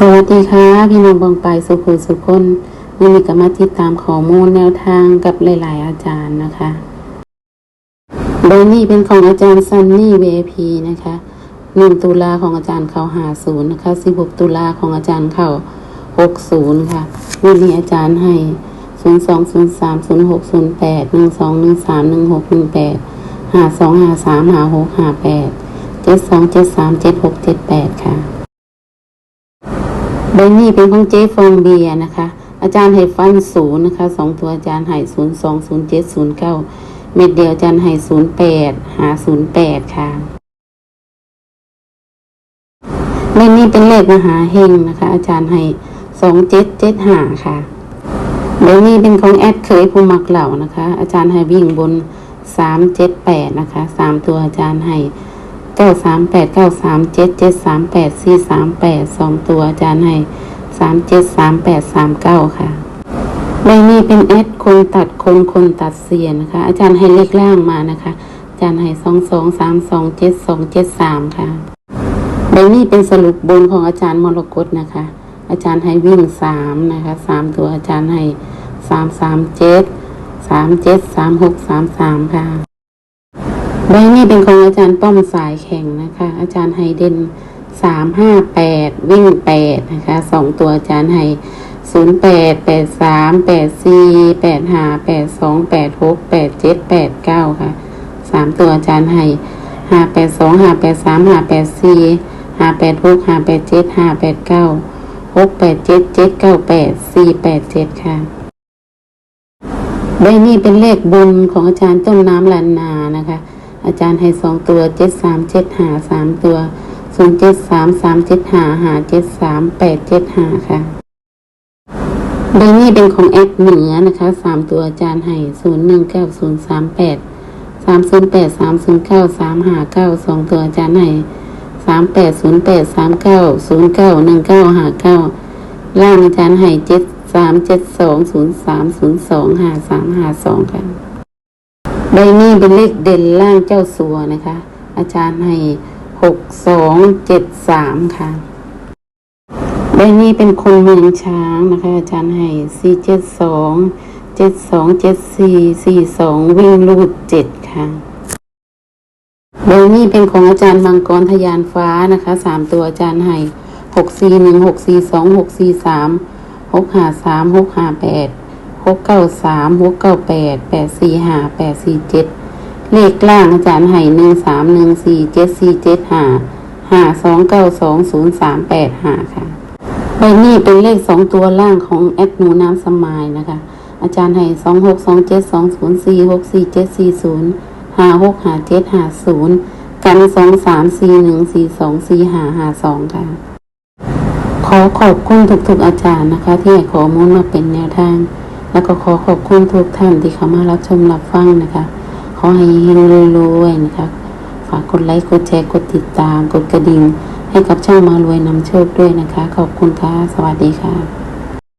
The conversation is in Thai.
สวัสดีค่ะ พี่น้องบองไปสุขุสุคนวันนี้ก็มาติดตามข้อมูลแนวทางกับหลาย ๆ อาจารย์นะคะโดยนี้เป็นของอาจารย์ซันนี่เวพีนะคะหนึ่งตุลาของอาจารย์เขาหาศูนย์นะคะสิบหกตุลาของอาจารย์เขาหกศูนย์ค่ะวันนี้อาจารย์ให้ศูนย์สองศูนย์สามศูนย์หกศูนย์แปดหนึ่งสองหนึ่งสามหนึ่งหกหนึ่งแปดหาสองหาสามหาหกหาแปดเจ็ดสองเจ็ดสามเจ็ดหกเจ็ดแปดค่ะ ใบนี้เป็นของเจ๊ฟองเบียนะคะ อาจารย์ให้ฟันศูนย์นะคะสองตัวอาจารย์ให้ศูนย์สองศูนย์เจ็ดศูนย์เก้าเม็ดเดียวอาจารย์ให้ศูนย์แปดหาศูนย์แปดค่ะใบนี้เป็นเลขมหาเฮงนะคะ อาจารย์ให้สองเจ็ดเจ็ดหาค่ะใบนี้เป็นของแอดเคยภูมักเหล่านะคะ อาจารย์ให้วิ่งบนสามเจ็ดแปดนะคะสามตัวอาจารย์ให้ เก้าสามแปดเก้าสามเจ็ดเจ็ดสามแปดสี่สามแปดสองตัวอาจารย์ให้สามเจ็ดสามแปดสามเก้าค่ะใบนี้เป็นแอดคนตัดคนคนตัดเสียนนะคะ อาจารย์ให้เลขล่างมานะคะ อาจารย์ให้สองสองสามสองเจ็ดสองเจ็ดสามค่ะใบนี้เป็นสรุปบนของอาจารย์มรกตนะคะ อาจารย์ให้วิ่งสามนะคะสามตัวอาจารย์ให้สามสามเจ็ดสามเจ็ดสามหกสามสามค่ะ ใบนี้เป็นของอาจารย์ป้อมสายแข่งนะคะ อาจารย์ไฮเดนสามห้าแปดวิ่งแปดนะคะสองตัวอาจารย์ไฮศูนย์แปดแปดสามแปดสี่แปดห้าแปดสองแปดหกแปดเจ็ดแปดเก้าค่ะสามตัวอาจารย์ไฮห้าแปดสองห้าแปดสามห้าแปดสี่ห้าแปดหกห้าแปดเจ็ดห้าแปดเก้าหกแปดเจ็ดเจ็ดเก้าแปดสี่แปดเจ็ดค่ะใบนี้เป็นเลขบุญของอาจารย์ต้นน้ำลันนานะคะ อาจารย์ให้สองตัวเจ็ดสามเจ็ดหาสามตัวศูนย์เจ็ดสามสามเจ็ดหาหาเจ็ดสามแปดเจ็ดหาค่ะใบนี้เป็นของแอดเหนือนะคะสามตัวอาจารย์ให้ศูนย์หนึ่งเก้าศูนย์สามแปดสามศูนย์แปดสามศูนย์เก้าสามหาเก้าสองตัวอาจารย์ให้สามแปดศูนย์แปดสามเก้าศูนย์เก้าหนึ่งเก้าหาเก้าล่างอาจารย์ให้เจ็ดสามเจ็ดสองศูนย์สามศูนย์สองหาสามหาสองค่ะ ใบนี้เป็นเลขเด่นล่างเจ้าสัวนะคะ อาจารย์ให้หกสองเจ็ดสามค่ะ ใบนี้เป็นคนเมืองช้างนะคะ อาจารย์ให้สี่เจ็ดสองเจ็ดสองเจ็ดสี่สี่สองวิ่งลูดเจ็ดค่ะใบนี้เป็นของอาจารย์มังกรทยานฟ้านะคะสามตัวอาจารย์ให้หกสี่หนึ่งหกสี่สองหกสี่สามหกห้าสามหกห้าแปด หกเก้าสามหกเก้าแปดแปดสี่ห้าแปดสี่เจ็ดเลขล่างอาจารย์ให้หนึ่งสามหนึ่งสี่เจ็ดสี่เจ็ดห้าห้าสองเก้าสองศูนย์สามแปดห้าค่ะใบนี้เป็นเลขสองตัวล่างของแอดหนูน้ำสมายนะคะ อาจารย์ให้สองหกสองเจ็ดสองศูนย์สี่หกสี่เจ็ดสี่ศูนย์ห้าหกห้าเจ็ดห้าศูนย์กันสองสามสี่หนึ่งสี่สองสี่ห้าห้าสองค่ะ ขอขอบคุณทุกๆอาจารย์นะคะ ที่ให้ข้อมูลมาเป็นแนวทาง แล้วก็ขอขอบคุณทุกท่านที่เข้ามารับชมรับฟังนะคะ ขอให้เฮงรวยๆนะคะ ฝากกดไลค์ กดแชร์ กดติดตาม กดกระดิ่ง ให้กับช่องมารวยนำโชคด้วยนะคะ ขอบคุณค่ะ สวัสดีค่ะ